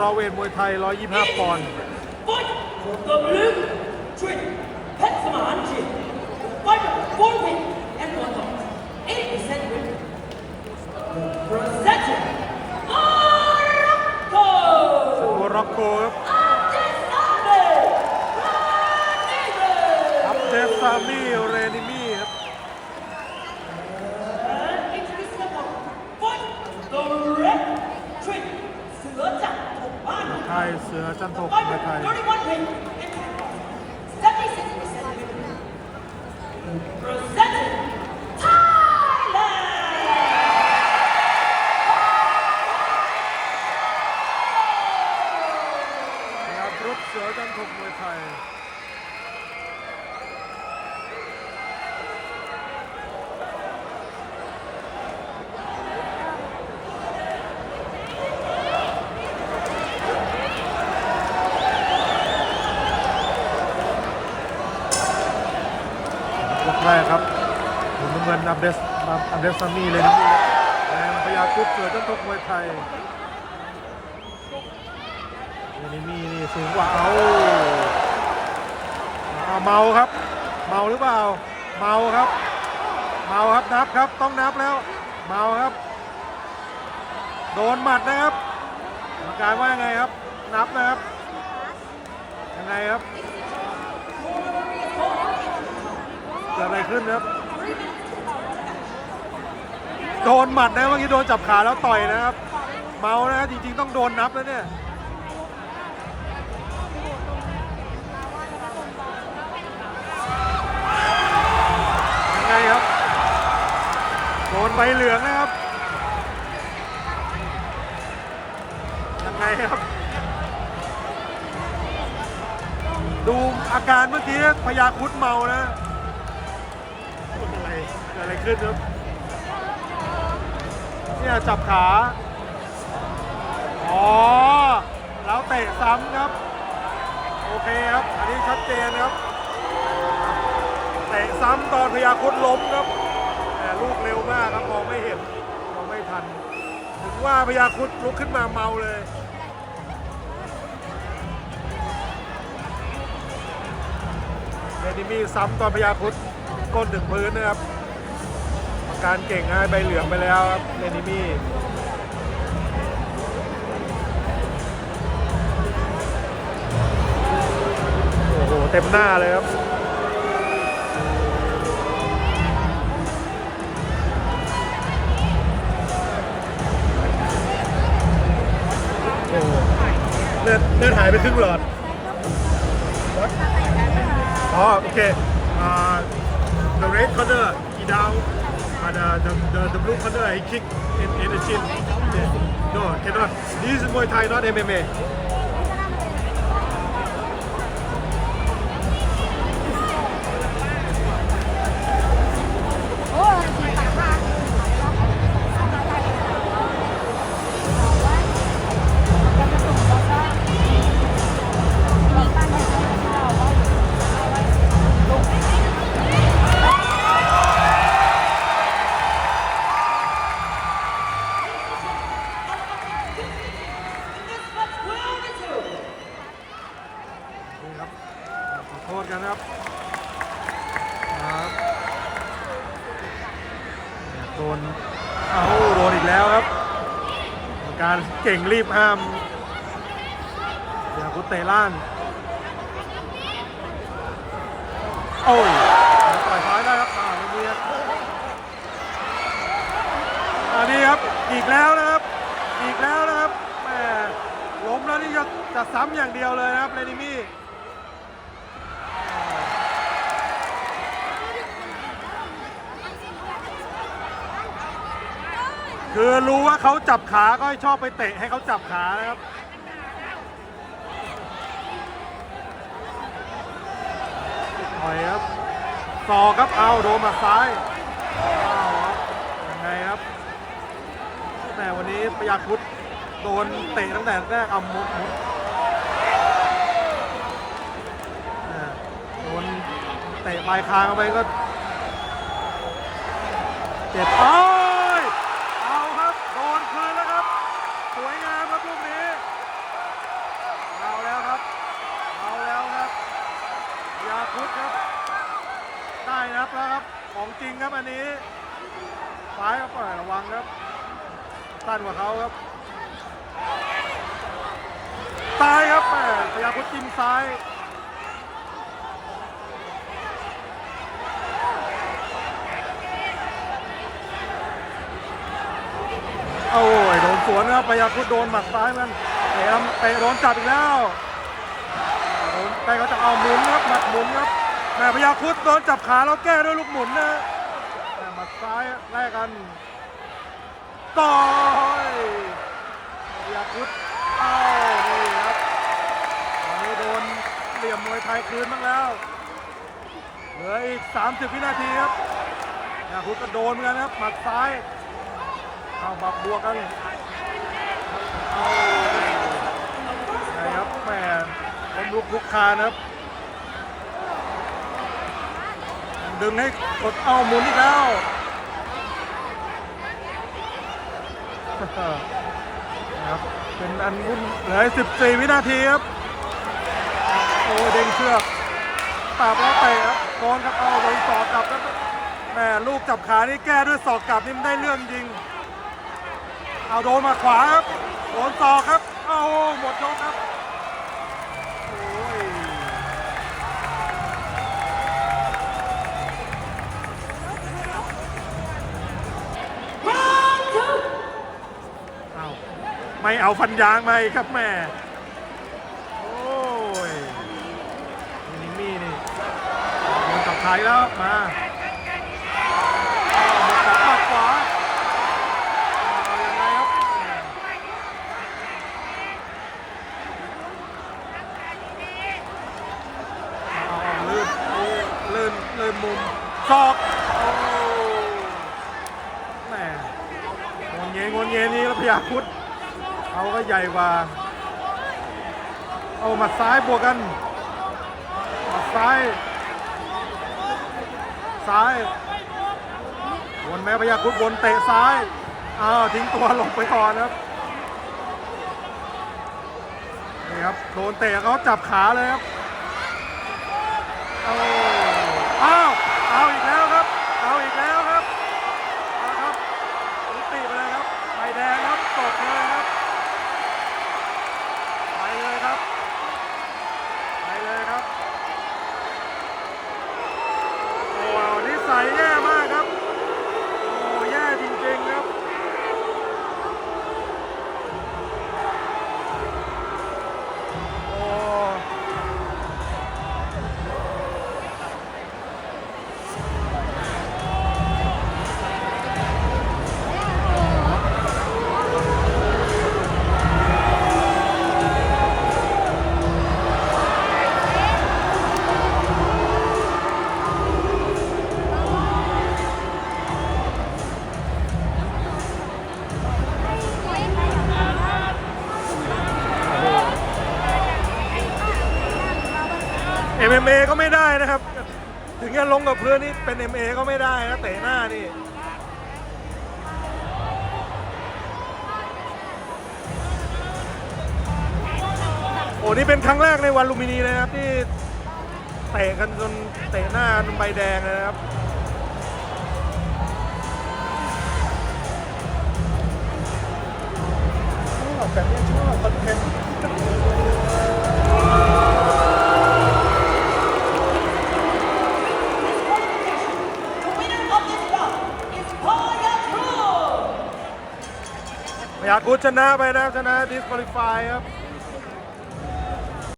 รอเวทมวยไทย 125 ปอนด์ Fight for the blue tree. Pet Samanji. Fight for four wins and one loss. 80% win. Presented. Morocco. โมร็อกโกครับTopana. ไทยเสือจันทก Fight มวย for ไทย 31 wins and 10 losses. 76% win. Presented. Thailand. นะครับรุดเสือจันทกมวยไทย ยกแรกครับหมุนน้ำเงินอับเดสอับเดสซามีเลยนะนี่แดงพยาคุปเสือจันทกมวยไทยเรนิมี่นี่สูงกว่าเอาเอาเมาครับ เมาหรือเปล่า เมาครับ เมาครับนับครับต้องนับแล้ว เมาครับ โดนหมัดนะครับกรรมการว่ายังไงครับ นับนะครับยังไงครับเกิดอะไรขึ้นครับ โดนหมัดนะเมื่อกี้โดนจับขาแล้วต่อยนะครับ เมานะจริง ๆ ต้องโดนนับแล้วเนี่ยยังไงครับ โดนใบเหลืองนะครับ ยังไงครับดูอาการเมื่อกี้พยาคุดเมานะเกิดอะไรเกิด อะไรขึ้นครับเนี่ยจับขา อ๋อ แล้วเตะซ้ำครับ โอเคครับ อันนี้ชัดเจนครับ เตะซ้ำตอนพยาคุดล้มครับ แต่ลูกเร็วมากครับมองไม่เห็นมองไม่ทัน ถึงว่าพยาคุดลุกขึ้นมาเมาเลยเรนิมี่ซ้ำตอนพยาคุดก้นถึงพื้นนะครับ การเก่งนะใบเหลืองไปแล้วครับเรนิมี่โอ้โหเต็มหน้าเลยครับโอ้โหเลือดเลือดหายไปครึ่งหลอดอ๋อโอเคอ่า the red corner he down and uh, the, the the blue corner he kick in in the chin. Yeah. no cannot. This is Muay Thai not MMA กันนะครับครับเนี่ยโดนเอ้าโดนอีกแล้วครับกรรมการเก่งรีบห้ามอย่าคุเตะล่างโอ้ยต่อยซ้ายได้ครับอ่าไม่มีครับอันนี้ครับอีกแล้วนะครับ อีกแล้วนะครับแหมล้มแล้วนี่จะจะซ้ำอย่างเดียวเลยนะครับเรนิมี่ คือรู้ว่าเขาจับขาก็ชอบไปเตะให้เขาจับขานะครับต่อยครับศอครับ เอาโดนมาซ้ายเอาครับยังไงครับ แต่วันนี้พยาครุดโดนเตะตั้งแต่แรกเอามุดมุดอ่าโดนเตะปลายคางเข้าไปก็ เจ็บโอ้าครับ โดนคืนแล้วครับ สวยงามครับลูกนี้ ซ้ายครับระวังครับ สั้นกว่าเขาครับซ้ายครับแม่พยาพุทจิ้มซ้ายโอ้ยโดนสวนครับพยาพุทโดนหมัดซ้ายมันเตะล้วเตะโดนจับอีกแล้วโดนแต่เขาจะเอาหมุนครับหมัดหมุนครับแม่พยาพุทโดนจับขาแล้วแก้ด้วยลูกหมุนนะแม่หมัดซ้ายแลกกัน ต่อยยาพุทเอ้านี่ครับตอนนี้โดนเหลี่ยมมวยไทยคืนบ้างแล้ว เหลืออีก 30 วินาทีครับยาพุทก็โดนเหมือนกันครับ หมัดซ้าย เอาบับบวกกันเอาไงครับแม่ผมลุกลุกคานครับ ดึงให้กดเอาหมุนอีกแล้ว นะครับเป็นอันวุ่นเหลือ14 วินาทีครับ โอ้เด้งเชือกตาบแล้วเตะครับโดนครับเอาโดนสอกกลับครับแม่ลูกจับขานี่แก้ด้วยศอกกลับนี่มันได้เรื่องจริง เอาโดนมาขวาครับโดนตอกครับ เอาหมดยกครับ ไม่เอาฟันยางมาอีกครับแม่ โอ้ยนี่นี่นี่โดนจับขายแล้วมาเอาหมดกัดขวาเอายังไงครับเอาลื่นลื่นลื่นมุมซอกโอ้แม่งนเงงนเงนี่แล้วพยาพุทธเขาก็ ใหญ่กว่า เอาหมัดซ้ายบวกกันหมัดซ้าย ซ้ายวนแม้พยาพุทธวนเตะซ้ายอ้าวทิ้งตัวลงไปก่อนครับนี่ครับโดนเตะเขาจับขาเลยครับเอาอ้าวอาอีกครับอีกแล้วครับเอาครับยุติไปเลยครับใบแดงครับตกเลยครับ ไปเลยครับ ไปเลยครับ โอ้ นิสัยแย่มาก MMA ก็ไม่ได้นะครับ ถึงจะลงกับเพื่อนนี่เป็น MA ก็ไม่ได้นะเตะหน้านี่โอ้นี่เป็นครั้งแรกในวันลุมพินีนะครับที่เตะกันจนเตะหน้าจนใบแดงนะครับชอบแบบนี้ชอบคอนเทนต์ กุชนะไปนะครับชนะดิสคอลิฟายครับ